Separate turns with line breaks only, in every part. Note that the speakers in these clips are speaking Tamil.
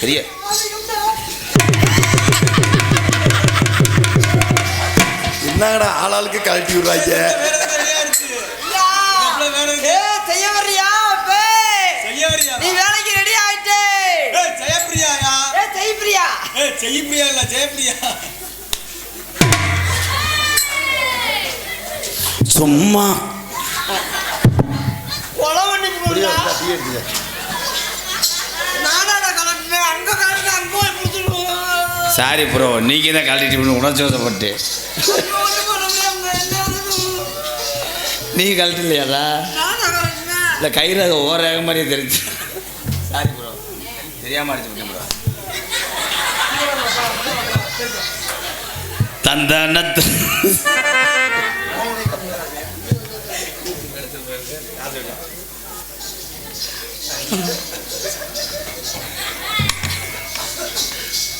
பெரிய
என்னங்கடா ஆளாளுக்கு கழட்டி விடுறாங்க?
வேற எதுக்கு ரெடியா இருக்கு மாப்பிள்ளை வேற எதுக்கு?
சாரி ப்ரோ நீங்கள் தான் கழட்டிட்டு உணர்ச்சி வசப்பட்டு? நீங்கள் கழட்டலையாடா? இல்லை கயிறு அது ஓராக மாதிரியே தெரிஞ்சு. சாரி ப்ரோ தெரியாமல் அடிச்சு விட்டேன் ப்ரோ தந்தானத்து.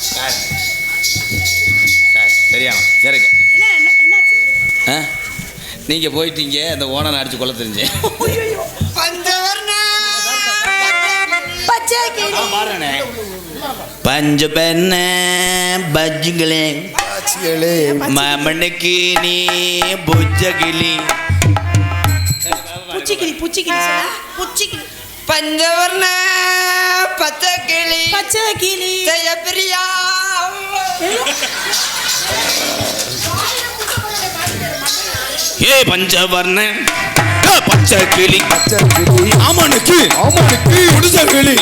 சார் தெரியாம. சரிங்க நீங்கள் போயிட்டீங்க அந்த ஓனர் அடிச்சு கொள்ள தெரிஞ்சேன் பஞ்ச பெண்ண பஜ்ஜுகளே. மாமனுக்கு நீ புஜ்ஜகிளி.
பூச்சிக்கிளி பூச்சிக்கிளி பூச்சிக்கிளி.
பஞ்சவர்ண பச்சை கிளி
பச்சை கிளி
செய்ய பிரியா
ஏ பஞ்சவர்ண பச்சை கிளி
பச்சை கிளி
ஆமனுக்கு
ஆமானுக்கு
புடிச்ச கிளி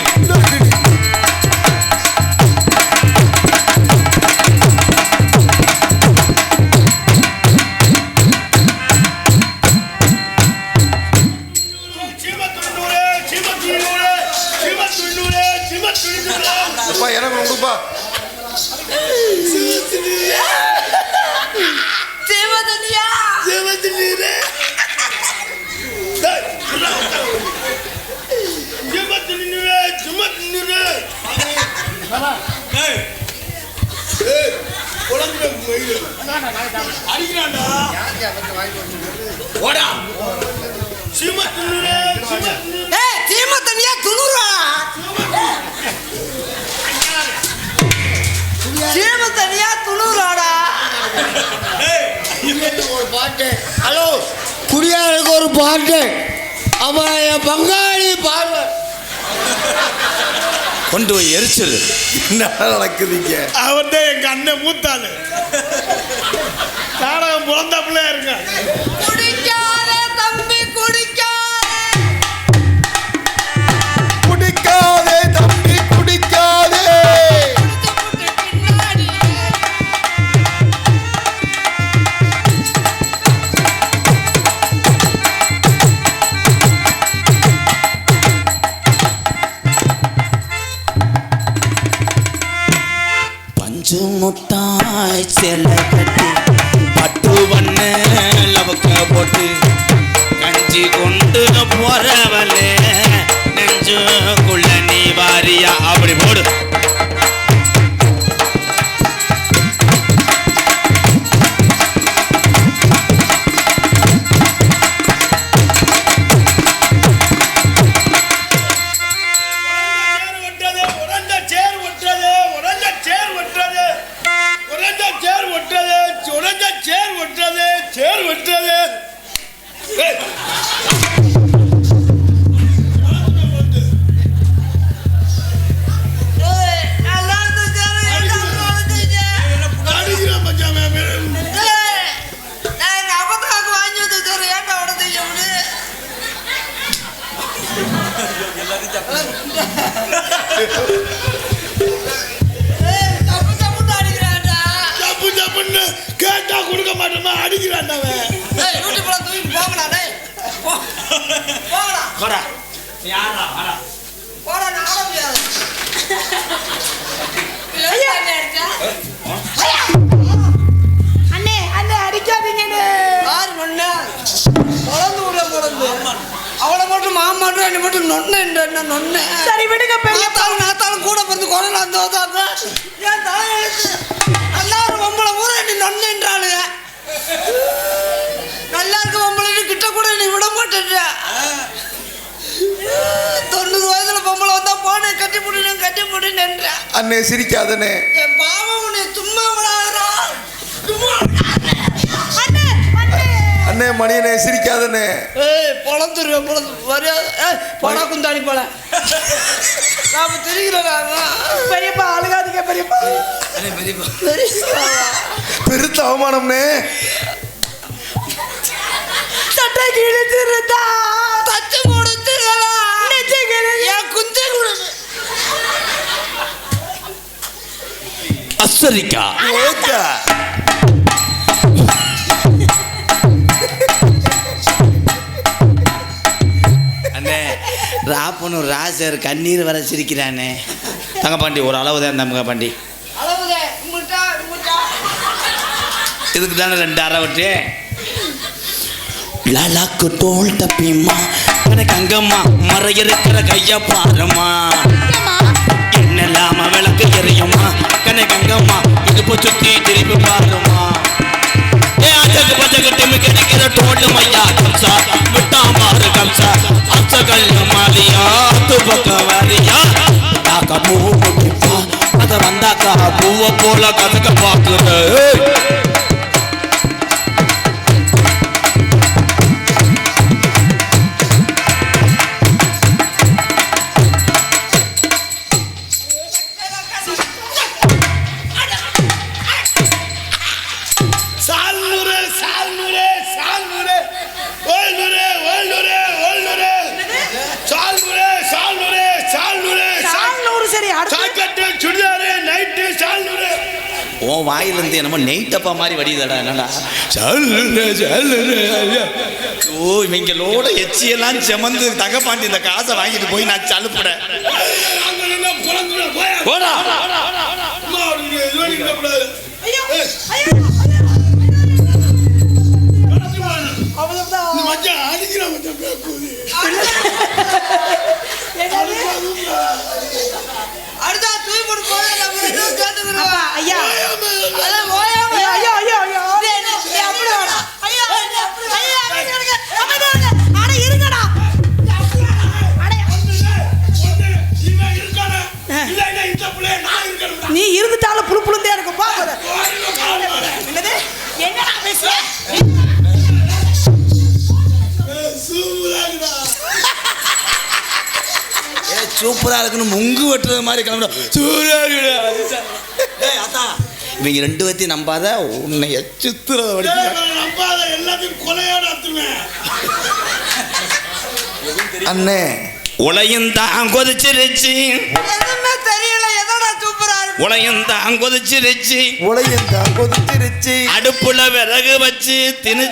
அப்பா எனக்கு கொடுப்பா
தேவதனியா
ஏய் அடிக்கிறான்டா ஓடா
ஏய் தீமத்தனியா தீமத்தனியா துளுறாடா
ஒரு பாட்டு ஹலோ குடியாருக்கு ஒரு பாட்டு. அவன் என் பங்காளி பாரு
கொண்டு போய் எரிச்சிரு.
என்ன நடக்குதுங்க?
அவர் தான் எங்க அண்ணன் மூத்தாளு. நாடகம் பிறந்த பிள்ளையா இருங்க
பஞ்சு முத்தாய் செல்ல கட்டி பட்டு வண்ண லவக்க போட்டு கஞ்சி கொண்டு போறவளே நெஞ்சுக்குள்ள நீ வாரியா? அப்படி போடு.
சேர் ஒட்டுறது அடிக்கிறான் அவன்
டேய். போ. போங்கடா.
போடா நீ ஆடுறா ஆடா
போடா, நான் ஆட முடியாது.
அண்ணே அண்ணே அடிக்காதீங்கண்ணே
யாரு நொண்ணு? பொழந்து உள்ள பொழந்து. அவளை மட்டும் மாமாட்டும் என்னை மட்டும் நொண்ணு என்ன நொண்ணு
சரி விடுங்க பெரிய
நாத்தாலும் நாத்தாலும் கூட பிறந்து கொரோனா தோதாங்க என் தலையெழுத்து தொண்ணூறு வயசுல பொம்பளை வந்தா போனே கட்டி போட்டு கட்டி போட்டு நின்ற.
அண்ணே சிரிக்காதனே.
என் பாவம் உன்னை சும்மா விடாதடா. சும்மா
அண்ணே
மணியனே சிரிக்காதனே.
ஏய் பொழந்துருவேன் பொழந்து. வரையா? ஏய் போடா குந்தாணி போல. நாம திரிகிறோம்
பெரியப்பா அழுகாதீங்க பெரியப்பா.
பெருத்த அவமானம்னே.
சட்டை கிழிச்சிருந்தா
அஸ்வரிக்கா
ஓகே
அண்ணே ராப்பனூர் ராசர் கண்ணீர் வர சிரிக்கிறானே. தங்கப்பாண்டி ஒரு அளவு தான் தங்க பாண்டி.
அளவுதே உங்கள்கிட்ட உங்கள்கிட்ட
இதுக்கு தானே ரெண்டு அரை விட்டு? லலாக்கு தோல் தப்பிம்மா எனக்கு அங்கம்மா மறையிருக்கிற கைய பாருமா? என்னெல்லாம விளக்கு எரியுமா? கனக்கு கங்கம்மா இடுப்பு சுத்தி திரும்பி பாருமா ஏ அச்சக்கு பச்சக்கு டிமி கிடைக்கிற டோட்டு மையா கம்சா. விட்டா மாறு கம்சா. அச்சகள் மாலியா அத்து பக்கம் தாக்க பூ வந்தாக்கா பூவை போல கதக்க பாக்குற உன் வாயிலிருந்து என்னமோ நெய் டப்பா மாதிரி வடியுதடா என்னடா? ஓ இவங்களோட எச்சியெல்லாம் செமந்து தகப்பாண்டி இந்த காசை வாங்கிட்டு போய் நான் சலுப்புறேன். போடா. ஏ சூப்பரா இருக்குன்னு முங்கு வெட்டுறது மாதிரி கிளம்பிடும் சூப்பரா இருக்குடா. ஏய், அத்தா, இவங்க ரெண்டு பேர்த்தையும் நம்பாத உன்னை
நான் நம்பாத எல்லாத்தையும் கொலையோட
அண்ணே.
உலையும் தான் கொதிச்சிருச்சு.
எதுவுமே தெரியல எதோட சூப்பரா இருக்கு?
உலையும் தான் கொதிச்சிருச்சு.
உலையந்தான் கொதிச்சிருச்சு.
அடுப்புல விறகு வச்சு திணி